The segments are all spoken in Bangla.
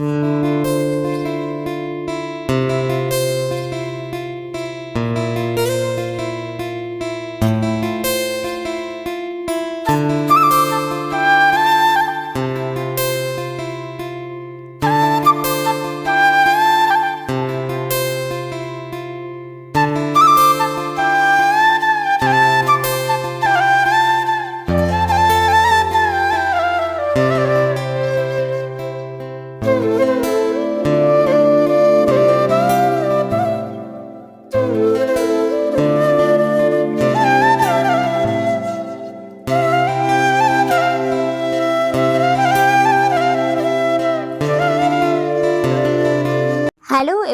Mm-hmm.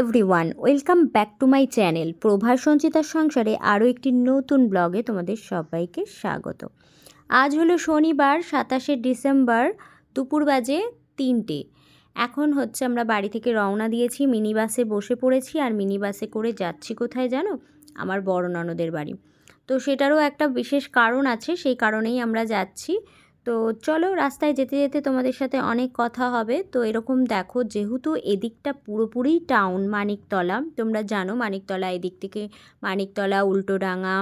Everyone welcome back to my channel প্রভার সঞ্চিতার সংসারে আরও একটি নতুন ব্লগে তোমাদের সবাইকে স্বাগত। আজ হলো শনিবার, সাতাশে ডিসেম্বর, দুপুর বাজে তিনটে। এখন হচ্ছে আমরা বাড়ি থেকে রওনা দিয়েছি মিনি বাসে বসে পড়েছি আর মিনি বাসে করে যাচ্ছি কোথায় জানো? আমার বড় ননদের বাড়ি। তো সেটারও একটা বিশেষ কারণ আছে, সেই কারণেই আমরা যাচ্ছি। তো চলো রাস্তায় যেতে যেতে তোমাদের সাথে অনেক কথা হবে। তো এরকম দেখো, যেহেতু এদিকটা পুরোপুরি টাউন মানিকতলা, তোমরা জানো মানিকতলা এদিক থেকে মানিকতলা উল্টোডাঙা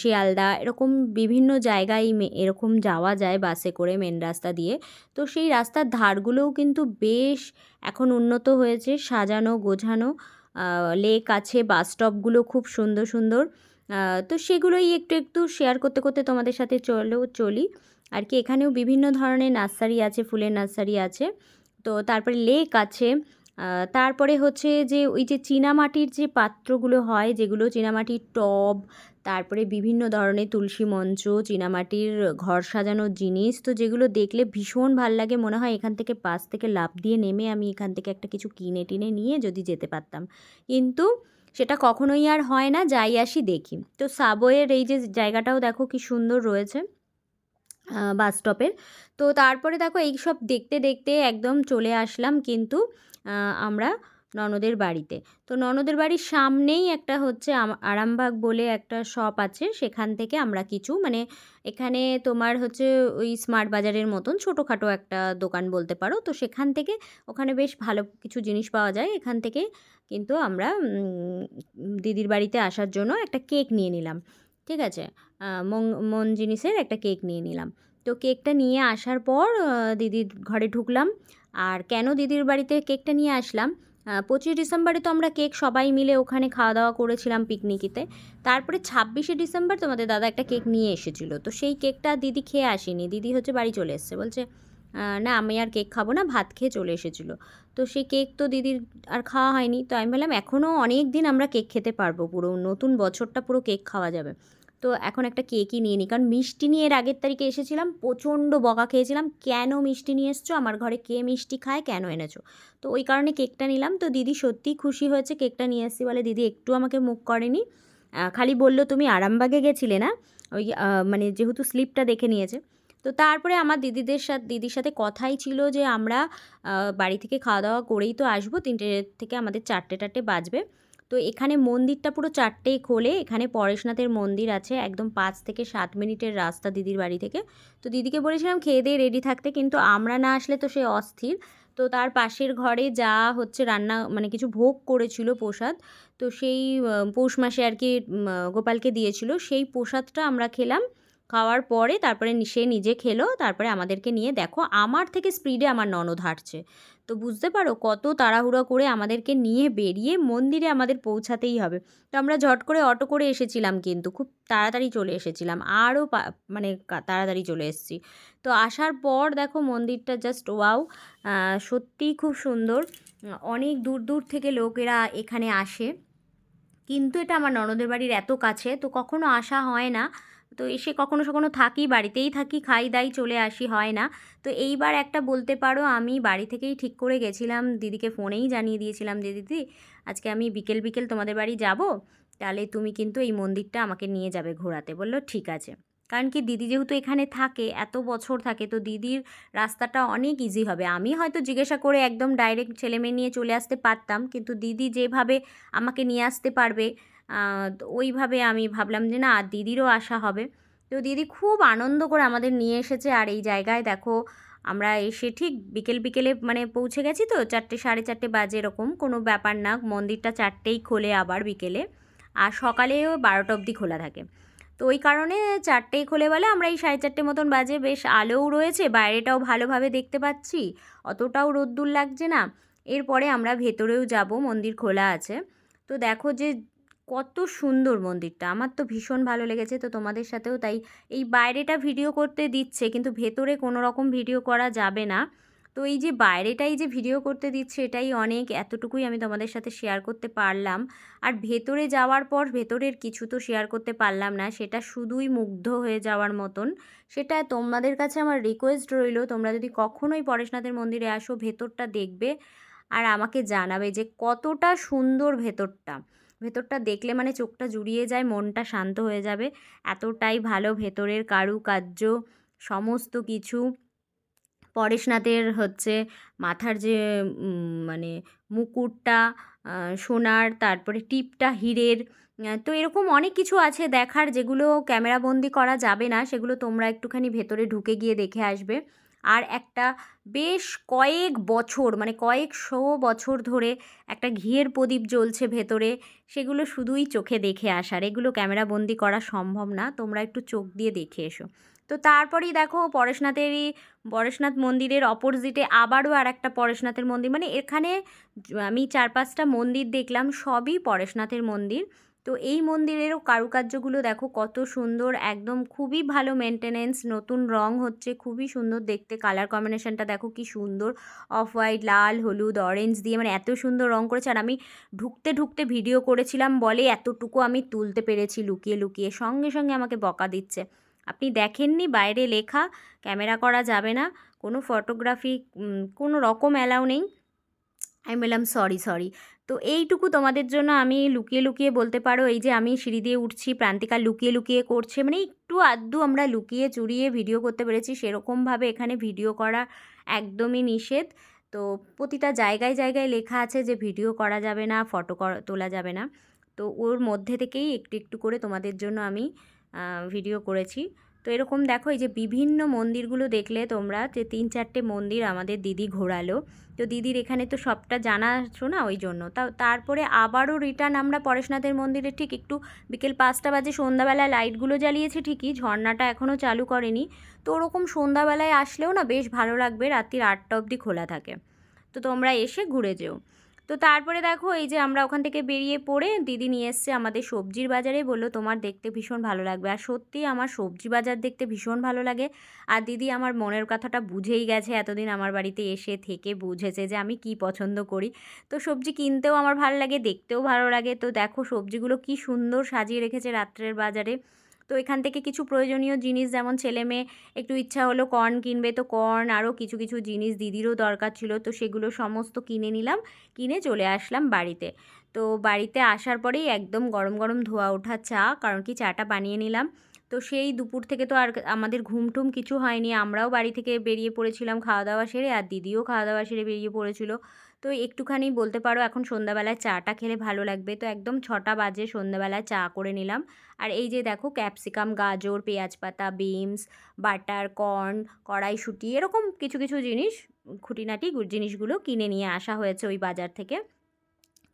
শিয়ালদা, এরকম বিভিন্ন জায়গায় এরকম যাওয়া যায় বাসে করে মেন রাস্তা দিয়ে। তো সেই রাস্তার ধারগুলোও কিন্তু বেশ এখন উন্নত হয়েছে, সাজানো, গোছানো লেক আছে বাস স্টপগুলো খুব সুন্দর সুন্দর। তো সেগুলোই একটু একটু শেয়ার করতে করতে তোমাদের সাথে চলো, চলি। আর কি এখানেও বিভিন্ন ধরনের নার্সারি আছে, ফুলের নার্সারি আছে। তো তারপরে লেক আছে। তারপরে হচ্ছে যে ওই যে চীনামাটির যে পাত্রগুলো হয়, যেগুলো চীনামাটির টব, তারপরে বিভিন্ন ধরনের তুলসী মঞ্চ, চীনামাটির ঘর সাজানোর জিনিস, তো যেগুলো দেখলে ভীষণ ভালো লাগে। মনে হয় এখান থেকে পাশ থেকে লাফ দিয়ে নেমে আমি এখান থেকে একটা কিছু কিনে টিনে নিয়ে যদি যেতে পারতাম। কিন্তু সেটা কখনোই আর হয় না, যাই আসি দেখি। তো সাবওয়ের এই যে জায়গাটাও দেখো কি সুন্দর রয়েছে। বাস স্টপের। তো তারপরে দেখো এই সব দেখতে দেখতে একদম চলে আসলাম কিন্তু আমরা ননদের বাড়িতে। তো ননদের বাড়ির সামনেই একটা হচ্ছে আরামবাগ বলে একটা শপ আছে। সেখান থেকে আমরা কিছু মানে এখানে তোমার হচ্ছে ওই স্মার্ট বাজারের মতন ছোটোখাটো একটা দোকান বলতে পারো। তো সেখান থেকে ওখানে বেশ ভালো কিছু জিনিস পাওয়া যায়। এখান থেকে কিন্তু আমরা দিদির বাড়িতে আসার জন্য একটা কেক নিয়ে নিলাম। ঠিক আছে? মন মন জিনিসের একটা কেক নিয়ে নিলাম। তো কেকটা নিয়ে আসার পর দিদির ঘরে ঢুকলাম। আর কেন দিদির বাড়িতে কেকটা নিয়ে আসলাম? পঁচিশ ডিসেম্বরে তো আমরা কেক সবাই মিলে ওখানে খাওয়া দাওয়া করেছিলাম পিকনিকিতে। তারপরে ছাব্বিশে ডিসেম্বর তোমাদের দাদা একটা কেক নিয়ে এসেছিল। তো সেই কেকটা দিদি খেয়ে আসেনি। দিদি হচ্ছে বাড়ি চলে এসছে। বলছে না, আমি আর কেক খাব না, ভাত খেয়ে চলে এসেছিল। তো সেই কেক তো দিদির আর খাওয়া হয়নি। তো আমি বললাম এখনও অনেক দিন আমরা কেক খেতে পারব, পুরো নতুন বছরটা পুরো কেক খাওয়া যাবে। তো এখন একটা কেকই নিয়ে নিই, কারণ মিষ্টি নিয়ে এর আগের তারিখে এসেছিলাম, প্রচণ্ড বকা খেয়েছিলাম, কেন মিষ্টি নিয়ে এসছো? আমার ঘরে কে মিষ্টি খায়, কেন এনেছো? তো ওই কারণে কেকটা নিলাম। তো দিদি সত্যিই খুশি হয়েছে কেকটা নিয়ে এসেছি বলে দিদি একটু আমাকে মুখ করেনি। খালি বলল, তুমি আরামবাগে গেছিলে না? ওই মানে যেহেতু স্লিপটা দেখে নিয়েছে। তো তারপরে আমার দিদিদের সাথে, দিদির সাথে কথাই ছিল যে আমরা বাড়ি থেকে খাওয়া দাওয়া করেই তো আসব, তিনটে থেকে আমাদের চারটে টারটে বাজবে। তো এখানে মন্দিরটা পুরো চারটেই খোলে, এখানে পরেশনাথের মন্দির আছে একদম পাঁচ থেকে সাত মিনিটের রাস্তা দিদির বাড়ি থেকে। তো দিদিকে বলেছিলাম খেয়ে দিয়ে রেডি থাকতে, কিন্তু আমরা না আসলে তো সে অস্থির। তো তার পাশের ঘরে যা হচ্ছে রান্না মানে কিছু ভোগ করেছিল প্রসাদ, তো সেই পৌষ মাসে আর কি গোপালকে দিয়েছিল, সেই প্রসাদটা আমরা খেলাম। খাওয়ার পরে তারপরে সে নিজে খেলো, তারপরে আমাদেরকে নিয়ে দেখো আমার থেকে স্পিডে আমার ননদ হাঁটছে। তো বুঝতে পারো কত তাড়াহুড়ো করে আমাদেরকে নিয়ে বেরিয়ে মন্দিরে আমাদের পৌঁছাতেই হবে। তো আমরা ঝট করে অটো করে এসেছিলাম কিন্তু খুব তাড়াতাড়ি চলে এসেছিলাম, আরও মানে তাড়াতাড়ি চলে এসেছি। তো আসার পর দেখো মন্দিরটা জাস্ট ওয়াও সত্যিই খুব সুন্দর। অনেক দূর দূর থেকে লোকেরা এখানে আসে। কিন্তু এটা আমার ননদের বাড়ির এত কাছে, তো কখনো আসা হয় না। তো এসে কখনো কখনো থাকি, বাড়িতেই থাকি, খাই, দাই, চলে আসি, হয় না। তো এইবার একটা বলতে পারো, আমি বাড়ি থেকেই ঠিক করে গেছিলাম, দিদিকে ফোনেই জানিয়ে দিয়েছিলাম যে, দিদি, আজকে আমি বিকেল বিকেল তোমাদের বাড়ি যাব, তাহলে তুমি কিন্তু এই মন্দিরটা আমাকে নিয়ে যাবে ঘোরাতে। বলল, ঠিক আছে। কারণ কি, দিদি যেহেতু এখানে থাকে, এত বছর থাকে, তো দিদির রাস্তাটা অনেক ইজি হবে। আমি হয়তো জিজ্ঞাসা করে একদম ডাইরেক্ট ছেলে মেয়ে নিয়ে চলে আসতে পারতাম, কিন্তু দিদি যেভাবে আমাকে নিয়ে আসতে পারবে ওইভাবে আমি ভাবলাম যে না দিদিরও আশা হবে। তো দিদি খুব আনন্দ করে আমাদের নিয়ে এসেছে। আর এই জায়গায় দেখো, আমরা এসে ঠিক বিকেল বিকেলে মানে পৌঁছে গেছি তো, চারটে, সাড়ে চারটে বাজে এরকম। কোনো ব্যাপার না, মন্দিরটা চারটেই খোলে আবার বিকেলে। আর সকালেও বারোটা অবধি খোলা থাকে। তো ওই কারণে চারটেই খোলে বলে আমরা এই সাড়ে চারটে মতন বাজে। বেশ আলোও রয়েছে, বাইরেটাও ভালোভাবে দেখতে পাচ্ছি। অতটাও রোদ্দুর লাগছে না। এরপরে আমরা ভেতরেও যাব, মন্দির খোলা আছে। তো দেখো যে কত সুন্দর মন্দিরটা। আমার তো ভীষণ ভালো লেগেছে, তো তোমাদের সাথেও তাই এই বাইরেটা ভিডিও করতে দিচ্ছে, কিন্তু ভেতরে কোনো রকম ভিডিও করা যাবে না। তো এই যে বাইরেটাই যে ভিডিও করতে দিচ্ছে, এটাই অনেক, এতটুকুই আমি তোমাদের সাথে শেয়ার করতে পারলাম। আর ভেতরে যাওয়ার পর ভেতরের কিছু তো শেয়ার করতে পারলাম না, সেটা শুধুই মুগ্ধ হয়ে যাওয়ার মতন। সেটা তোমাদের কাছে আমার রিকোয়েস্ট রইল, তোমরা যদি কখনোই পরেশনাথের মন্দিরে আসো, ভেতরটা দেখবে আর আমাকে জানাবে যে কতটা সুন্দর ভেতরটা। ভেতরটা দেখলে মানে চোখটা জুড়িয়ে যায়, মনটা শান্ত হয়ে যাবে। এতটাই ভালো ভেতরের কারুকার্য, সমস্ত কিছু। পরেশনাথের হচ্ছে মাথার যে মানে মুকুটটা সোনার, তারপরে টিপটা হীরের তো এরকম অনেক কিছু আছে দেখার যেগুলো ক্যামেরাবন্দি করা যাবে না, সেগুলো তোমরা একটুখানি ভেতরে ঢুকে গিয়ে দেখে আসবে। আর একটা বেশ কয়েক বছর মানে কয়েকশো বছর ধরে একটা ঘিয়ের প্রদীপ জ্বলছে ভেতরে, সেগুলো শুধুই চোখে দেখে আসার। এগুলো ক্যামেরাবন্দি করা সম্ভব না, তোমরা একটু চোখ দিয়ে দেখে এসো। তো তারপরেই দেখো পরেশনাথেরই, পরেশনাথ মন্দিরের অপোজিটে আবারও আর একটা পরেশনাথের মন্দির মানে এখানে আমি চার পাঁচটা মন্দির দেখলাম, সবই পরেশনাথের মন্দির। তো এই মন্দিরেরও কারুকার্যগুলো দেখো কত সুন্দর, একদম খুবই ভালো মেনটেনেন্স নতুন রং হচ্ছে, খুবই সুন্দর দেখতে কালার কম্বিনেশনটা দেখো কি সুন্দর অফ হোয়াইট লাল, হলুদ অরেঞ্জ দিয়ে মানে এত সুন্দর রং করেছে আর আমি ঢুকতে ঢুকতে ভিডিও করেছিলাম বলে এতটুকু আমি তুলতে পেরেছি লুকিয়ে লুকিয়ে, সঙ্গে সঙ্গে আমাকে বকা দিচ্ছে। আপনি দেখেননি বাইরে লেখা ক্যামেরা করা যাবে না, কোনো ফটোগ্রাফি কোনো রকম অ্যালাউ নেই। আমি বললাম সরি সরি তো এইটুকু তোমাদের জন্য আমি লুকিয়ে লুকিয়ে বলতে পারো, এই যে আমি সিঁড়ি দিয়ে উঠছি, প্রান্তিকা লুকিয়ে লুকিয়ে করছে মানে একটু আধটু আমরা লুকিয়ে চুরিয়ে ভিডিও করতে পেরেছি, সেরকমভাবে এখানে ভিডিও করা একদমই নিষেধ। তো প্রতিটা জায়গায় জায়গায় লেখা আছে যে ভিডিও করা যাবে না, ফটো তোলা যাবে না। তো ওর মধ্যে থেকেই একটু একটু করে তোমাদের জন্য আমি ভিডিও করেছি। তো এরকম দেখো, এই যে বিভিন্ন মন্দিরগুলো দেখলে তোমরা যে তিন চারটে মন্দির আমাদের দিদি ঘোরালো। তো দিদির এখানে তো সবটা জানাছো না ওই জন্য। তা, তারপরে আবারও রিটার্ন আমরা পরেশনাথের মন্দিরে ঠিক একটু বিকেল পাঁচটা বাজে সন্ধ্যাবেলায় লাইটগুলো জ্বালিয়েছে ঠিকই, ঝর্ণাটা এখনও চালু করেনি। তো ওরকম সন্ধ্যাবেলায় আসলেও না বেশ ভালো লাগবে, রাত্রির আটটা অবধি খোলা থাকে। তো তোমরা এসে ঘুরে যেও। তো তারপরে দেখো, এই যে আমরা ওখান থেকে বেরিয়ে পড়ে দিদি নিয়ে এসছে আমাদের সবজির বাজারে, বলল তোমার দেখতে ভীষণ ভালো লাগবে। আর সত্যি আমার সবজি বাজার দেখতে ভীষণ ভালো লাগে। আর দিদি আমার মনের কথাটা বুঝেই গেছে এতদিন আমার বাড়িতে এসে থেকে বুঝেছে যে আমি কি পছন্দ করি। তো সবজি কিনতেও আমার ভালো লাগে, দেখতেও ভালো লাগে। তো দেখো সবজিগুলো কি সুন্দর সাজিয়ে রেখেছে রাত্রের বাজারে। তো এখান থেকে কিছু প্রয়োজনীয় জিনিস, যেমন ছেলে মেয়ে, একটু ইচ্ছা হলো কর্ন কিনবে, তো কর্ন আরও কিছু কিছু জিনিস দিদিরও দরকার ছিল, তো সেগুলো সমস্ত কিনে নিলাম, কিনে চলে আসলাম বাড়িতে। তো বাড়িতে আসার পরেই একদম গরম গরম ধোয়া ওঠা চা, কারণ কি চাটা বানিয়ে নিলাম। তো সেই দুপুর থেকে তো আর আমাদের ঘুমটুম কিছু হয়নি, আমরাও বাড়ি থেকে বেরিয়ে পড়েছিলাম খাওয়া দাওয়া সেরে, আর দিদিও খাওয়া দাওয়া সেরে বেরিয়ে পড়েছিল। তো একটুখানি বলতে পারো এখন সন্ধ্যাবেলায় চাটা খেলে ভালো লাগবে। তো একদম ছটা বাজে সন্ধ্যাবেলায় চা করে নিলাম। আর এই যে দেখো ক্যাপসিকাম, গাজর, পেঁয়াজ পাতা, বিনস, বাটার, কর্ন, কড়াইশুঁটি এরকম কিছু কিছু জিনিস, খুঁটিনাটি জিনিসগুলো কিনে নিয়ে আসা হয়েছে ওই বাজার থেকে।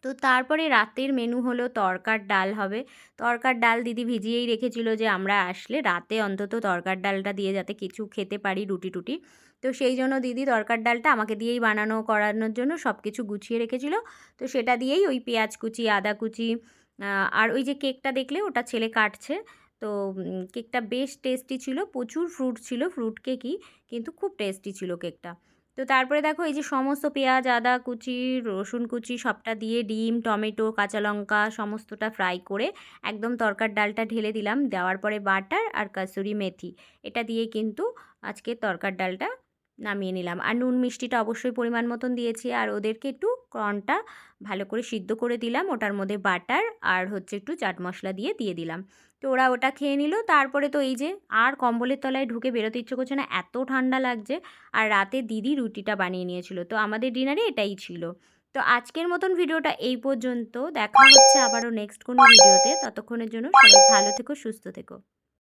তো তারপরে রাতের মেনু হলো তরকার ডাল হবে। তরকার ডাল দিদি ভিজিয়েই রেখেছিল যে আমরা আসলে রাতে অন্তত তরকার ডালটা দিয়ে যাতে কিছু খেতে পারি রুটি টুটি তো সেই জন্য দিদি তরকার ডালটা আমাকে দিয়েই বানানো, করানোর জন্য সব কিছু গুছিয়ে রেখেছিল। তো সেটা দিয়েই ওই পেঁয়াজ কুচি, আদা কুচি আর ওই যে কেকটা দেখলে ওটা ছেলে কাটছে। তো কেকটা বেশ টেস্টি ছিল, প্রচুর ফ্রুট ছিল, ফ্রুট কেকই, কিন্তু খুব টেস্টি ছিল কেকটা। তো তারপরে দেখো এই যে সমস্ত পেঁয়াজ, আদা কুচি, রসুন কুচি সবটা দিয়ে ডিম, টমেটো, কাঁচা লঙ্কা সমস্তটা ফ্রাই করে একদম তরকার ডালটা ঢেলে দিলাম। দেওয়ার পরে বাটার আর কাসুরি মেথি। এটা দিয়ে কিন্তু আজকে তরকার ডালটা নামিয়ে নিলাম। আর নুন মিষ্টিটা অবশ্যই পরিমাণ মতন দিয়েছি। আর ওদেরকে একটু কর্নটা ভালো করে সিদ্ধ করে দিলাম। ওটার মধ্যে বাটার আর হচ্ছে একটু চাট মশলা দিয়ে দিয়ে দিলাম। তো ওরা ওটা খেয়ে নিল। তারপরে তো এই যে আর কম্বলের তলায় ঢুকে বেরোতে ইচ্ছে করছে না, এত ঠান্ডা লাগছে। আর রাতে দিদি রুটিটা বানিয়ে নিয়েছিল। তো আমাদের ডিনারে এটাই ছিল। তো আজকের মতন ভিডিওটা এই পর্যন্ত। দেখা হচ্ছে আবারও নেক্সট কোনো ভিডিওতে। ততক্ষণের জন্য সবাই ভালো থেকো, সুস্থ থেকো।